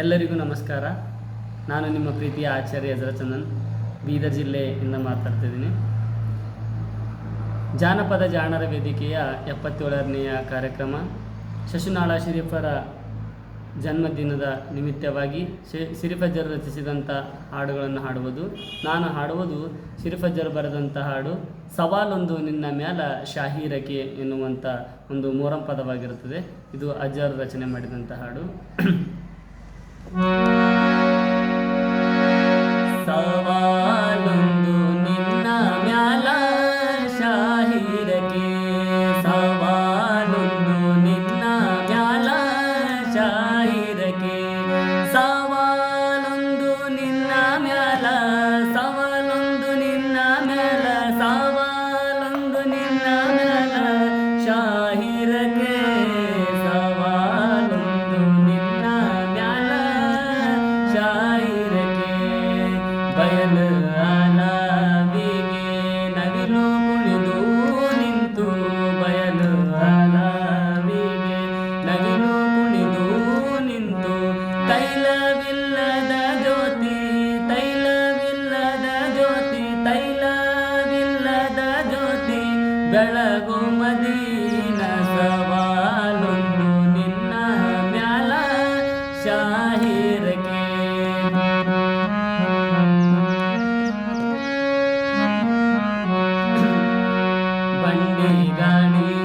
ಎಲ್ಲರಿಗೂ ನಮಸ್ಕಾರ. ನಾನು ನಿಮ್ಮ ಪ್ರೀತಿಯ ಆಚಾರ್ಯ ಯಜರಚಂದನ್ ಬೀದರ್ ಜಿಲ್ಲೆಯಿಂದ ಮಾತಾಡ್ತಿದ್ದೀನಿ. ಜಾನಪದ ಜಾಣರ ವೇದಿಕೆಯ ಎಪ್ಪತ್ತೇಳರನೆಯ ಕಾರ್ಯಕ್ರಮ, ಶಶುನಾಳ ಶರೀಫರ ಜನ್ಮದಿನದ ನಿಮಿತ್ತವಾಗಿ ಸಿರಿಫಜ್ಜರ್ ರಚಿಸಿದಂಥ ಹಾಡುಗಳನ್ನು ಹಾಡುವುದು. ನಾನು ಹಾಡುವುದು ಸಿರಿಫಜ್ಜರ್ ಬರೆದಂಥ ಹಾಡು, ಸವಾಲೊಂದು ನಿನ್ನ ಮ್ಯಾಲ ಶಾಹೀರಕೆ ಎನ್ನುವಂಥ ಒಂದು ಮೋರಂ ಪದವಾಗಿರುತ್ತದೆ ಇದು ಅಜ್ಜರ್ ರಚನೆ ಮಾಡಿದಂಥ ಹಾಡು. ಬಯಲು ನವಿಲು ಕುಣಿದು ನಿಂತು ಬಯಲು ನವಿಲು ಕುಣಿದು ನಿಂತು. ತೈಲವಿಲ್ಲದ ಜ್ಯೋತಿ ತೈಲವಿಲ್ಲದ ಜ್ಯೋತಿ ಜ್ಯೋತಿ ಬೆಳಗು ಮದೀನ গানে